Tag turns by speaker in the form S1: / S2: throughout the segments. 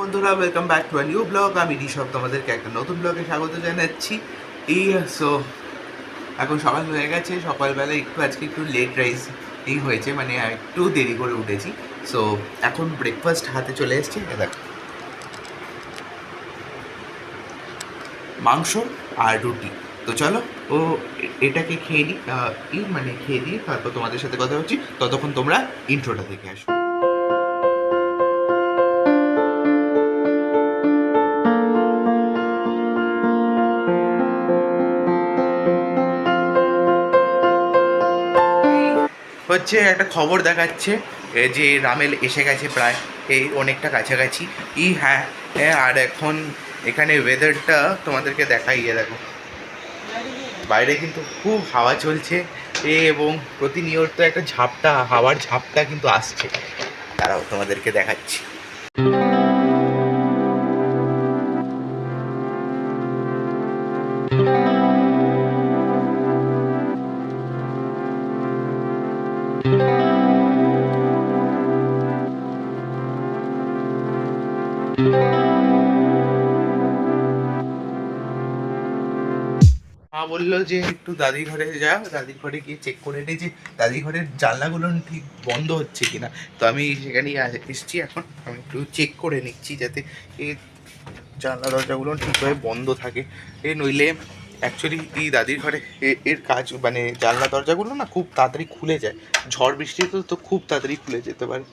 S1: বন্ধুরা welcome back to new blog আমি ঋষভ, তোমাদেরকে একটা নতুন ব্লগে স্বাগত জানাচ্ছি। এই সো এখন সকাল হয়ে গেছে, সকালবেলা একটু আজকে একটু লেট রাইস এই হয়েছে মানে একটু দেরি করে উঠেছি। সো এখন ব্রেকফাস্ট হাতে চলে এসেছে দেখ। মাংস আর রুটি। তো চলো, ও, এটাকে খেয়ে নিই মানে খেয়ে দিয়ে তারপর তোমাদের সাথে কথা হচ্ছি। ততক্ষণ তোমরা ইন্ট্রোটা দেখে আসো। হচ্ছে একটা খবর দেখাচ্ছে যে রামেল এসে গেছে প্রায় এই অনেকটা কাছাকাছি। ই হ্যাঁ হ্যাঁ, আর এখন এখানে ওয়েদারটা তোমাদেরকে দেখাইয়ে দেখো। বাইরে কিন্তু খুব হাওয়া চলছে এ এবং প্রতিনিয়ত একটা ঝাপটা হাওয়ার ঝাপটা কিন্তু আসছে। তারাও তোমাদেরকে দেখাচ্ছি। মা বলল যে, একটু দাদি ঘরে যা, দাদির ঘরে গিয়ে চেক করে নে যে, দাদি ঘরের জানলাগুলো ঠিক বন্ধ হচ্ছে কিনা। তো আমি সেখানেই এসছি এখন। আমি একটু চেক করে নিচ্ছি যাতে এই জানলা দরজাগুলো ঠিকভাবে বন্ধ থাকে। এ নইলে অ্যাকচুয়ালি এই দাদির ঘরে এর কাজ মানে জানলা দরজাগুলো না খুব তাড়াতাড়ি খুলে যায়। ঝড় বৃষ্টিতে তো খুব তাড়াতাড়ি খুলে যেতে পারে।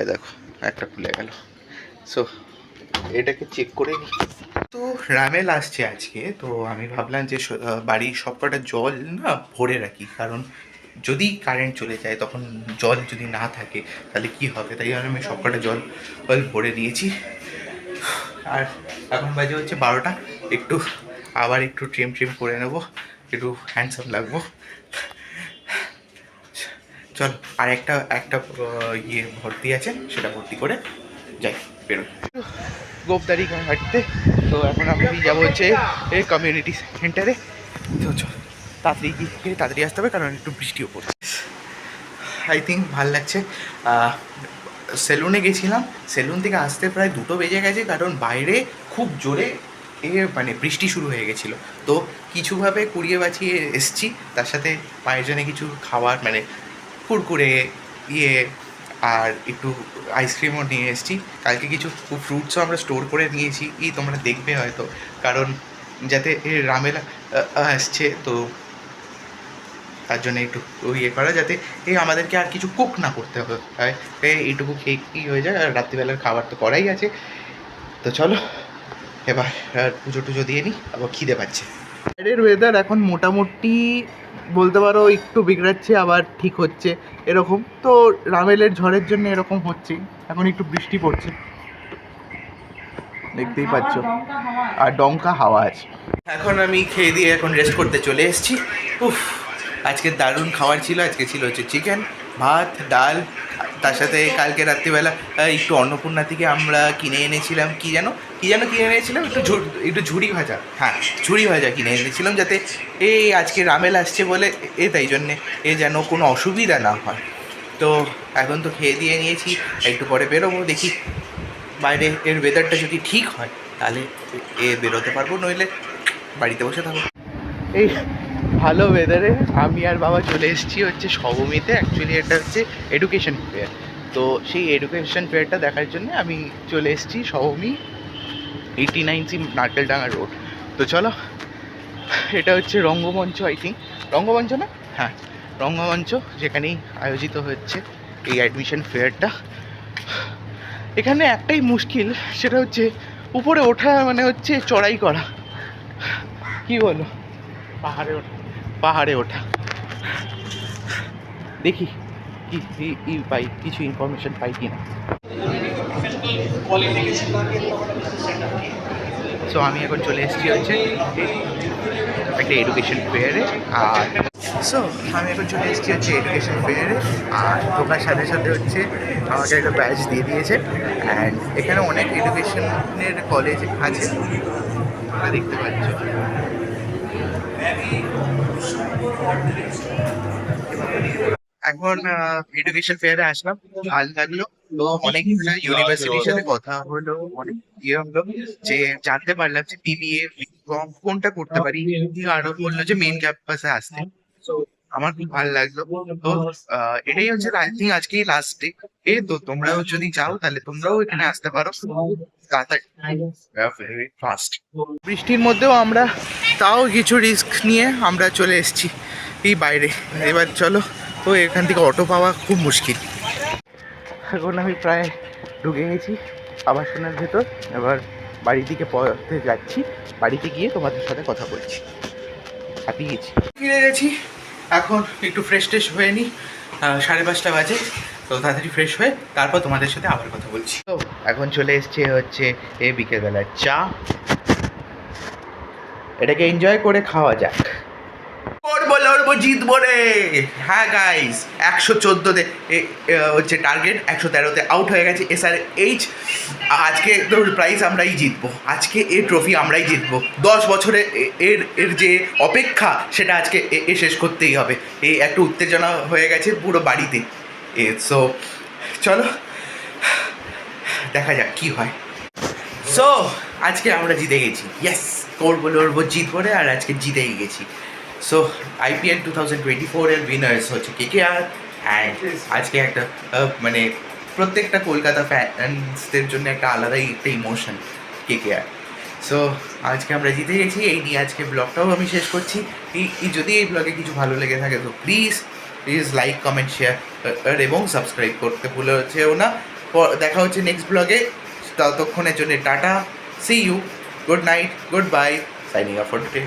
S1: এ দেখো, একটা খুলে গেল। সো এটাকে চেক করে নিই তো রামেল আসছে আজকে, তো আমি ভাবলাম যে বাড়ির সবকটা জল না ভরে রাখি। কারণ যদি কারেন্ট চলে যায়, তখন জল যদি না থাকে, তাহলে কি হবে? তাই জন্য আমি সবকটা জল জল ভরে দিয়েছি। আর এখন বাজে হচ্ছে বারোটা। একটু আবার একটু ট্রিম ট্রিম করে নেব। একটু হ্যান্ডসাম লাগবো। চল, আর একটা একটা ইয়ে ভর্তি আছে, সেটা ভর্তি করে যাই, বেরোই। গোপদারি হাঁটতে। তো এখন আমি যাব হচ্ছে এই কমিউনিটি সেন্টারে তো চল, তাড়াতাড়ি গিয়ে তাড়াতাড়ি আসতে হবে, কারণ একটু বৃষ্টিও পড়ছে আই থিঙ্ক ভালো লাগছে। সেলুনে গেছিলাম সেলুন থেকে আসতে প্রায় দুটো বেজে গেছে, কারণ বাইরে খুব জোরে এ মানে বৃষ্টি শুরু হয়ে গেছিল। তো কিছুভাবে কুড়িয়ে বাঁচিয়ে এসছি, তার সাথে মায়ের জন্য কিছু খাবার মানে কুরকুরে ইয়ে আর একটু আইসক্রিমও নিয়ে এসেছি। কালকে কিছু ফ্রুটসও আমরা স্টোর করে নিয়েছি। ই তোমরা দেখবে হয়তো। কারণ যাতে রামেলা আসছে, তো তার জন্য একটু ইয়ে করা যাতে এই আমাদেরকে আর কিছু কুক না করতে হয় এই এইটুকু খেয়ে কি হয়ে যায়। আর রাত্রিবেলার খাবার তো করাই আছে। তো চলো, এবার পুজো টুজো দিয়ে নিই আবার খিদে পাচ্ছে। বাইরের ওয়েদার এখন মোটামুটি বলতে পারো একটু বিগড়াচ্ছে আবার ঠিক হচ্ছে এরকম। তো রামেলের ঝড়ের জন্য এরকম হচ্ছে এখন একটু বৃষ্টি পড়ছে। দেখতেই পাচ্ছ। আর ডঙ্কা হাওয়া আছে। এখন আমি খেয়ে দিয়ে এখন রেস্ট করতে চলে এসেছি। উফ আজকে দারুণ খাবার ছিল। আজকে ছিল হচ্ছে চিকেন ভাত ডাল তার সাথে কালকে রাত্রিবেলা একটু অন্নপূর্ণা থেকে আমরা কিনে এনেছিলাম, কি যেন কি যেন কিনে এনেছিলাম? একটু একটু ঝুড়ি ভাজা। হ্যাঁ ঝুড়ি ভাজা কিনে এনেছিলাম যাতে এই আজকে রামেল আসছে বলে, এ তাই জন্যে এ যেন কোনো অসুবিধা না হয়। তো এখন তো খেয়ে দিয়ে নিয়েছি, একটু পরে বেরোবো, দেখি বাইরে এর ওয়েদারটা যদি ঠিক হয়, তাহলে এ বেরোতে পারব, নইলে বাড়িতে বসে থাকব। এই ভালো ওয়েদারে আমি আর বাবা চলে এসেছি হচ্ছে সবমিতে। অ্যাকচুয়ালি এটা হচ্ছে এডুকেশন ফেয়ার তো সেই এডুকেশন ফেয়ারটা দেখার জন্য আমি চলে এসেছি সবমি eighty nine C Narkeldanga road তো চলো, এটা হচ্ছে রঙ্গমঞ্চ আই থিঙ্ক রঙ্গমঞ্চ না? হ্যাঁ রঙ্গমঞ্চ যেখানেই আয়োজিত হচ্ছে এই অ্যাডমিশন ফেয়ারটা এখানে একটাই মুশকিল, সেটা হচ্ছে উপরে ওঠা মানে হচ্ছে চড়াই করা। কি বলো? পাহাড়ে ওঠা। পাহাড়ে ওঠা। দেখি কি ই- পাই, কিছু ইনফরমেশন পাই কি না সো আমি এখন চলে এসেছি হচ্ছে একটা এডুকেশন ফেয়ারে আর সো আমি এখন চলে এসেছি হচ্ছে এডুকেশন ফেয়ারে আর ঢোকার সাথে সাথে হচ্ছে আমাকে একটা ব্যাচ দিয়ে দিয়েছে। অ্যান্ড এখানে অনেক এডুকেশনের কলেজ আছে। দেখতে পাচ্ছ। এখন এডুকেশন ফেয়ারে আসলাম। ভালো লাগল। তো অনেক ইউনিভার্সিটির সাথে কথা হলো অনেক ইয়ে হলো যে জানতে পারলাম যে বিবিএ কোনটা করতে পারি। আরও বলল যে মেন ক্যাম্পাসে আসতে। আমার খুব ভালো লাগল। তো এটাই হচ্ছে আই থিঙ্ক আজকেই লাস্ট ডে এ তো তোমরাও যদি চাও তাহলে তোমরাও এখানে আসতে পারো। তাড়াতাড়ি। ফাস্ট বৃষ্টির মধ্যেও আমরা তাও কিছু রিস্ক নিয়ে আমরা চলে এসেছি এই বাইরে। এবার চলো, তো এখান থেকে অটো পাওয়া খুব মুশকিল। এখন আমি প্রায় ঢুকে গেছি আবাসনের ভেতর। এবার বাড়ির দিকে পথে যাচ্ছি। বাড়িতে গিয়ে তোমাদের সাথে কথা বলছি। হ্যাপি গেছি। ফিরে গেছি। এখন একটু ফ্রেশ ট্রেশ হয়ে নিই সাড়ে পাঁচটা বাজে। তো তাড়াতাড়ি ফ্রেশ হয়ে তারপর তোমাদের সাথে আবার কথা বলছি। তো এখন চলে এসছে হচ্ছে এ বিকেলবেলার চা। এটাকে এনজয় করে খাওয়া যাক। করব লড়বো জিতবো রে। হ্যাঁ গাইস একশো চোদ্দোতে হচ্ছে টার্গেট একশো তেরোতে আউট হয়ে গেছে এস আর এইচ আজকে প্রাইজ আমরাই জিতবো। আজকে এই ট্রফি আমরাই জিতবো। দশ বছরে এর এর যে অপেক্ষা, সেটা আজকে এ- এ শেষ করতেই হবে। এই একটু উত্তেজনা হয়ে গেছে পুরো বাড়িতে। এ সো চলো, দেখা যাক কি হয়। সো আজকে আমরা জিতে গেছি। ইয়েস করব লড়বো জিতবো রে আর আজকে জিতেই গেছি। So IPL two thousand twenty four এর উইনার্স হচ্ছে কে কে আর অ্যান্ড আজকে একটা মানে প্রত্যেকটা কলকাতা ফ্যান্সদের জন্য একটা আলাদাই একটা ইমোশন কে কে আর সো আজকে আমরা জিতে গেছি এই নিয়ে আজকে ব্লগটাও আমি শেষ করছি। যদি এই ব্লগে কিছু ভালো লেগে থাকে তো please please like comment share এবং সাবস্ক্রাইব করতে ভুলে হচ্ছেও না। দেখা হচ্ছে নেক্সট ব্লগে ততক্ষণের জন্য tata see you Good night, goodbye. Signing off for today.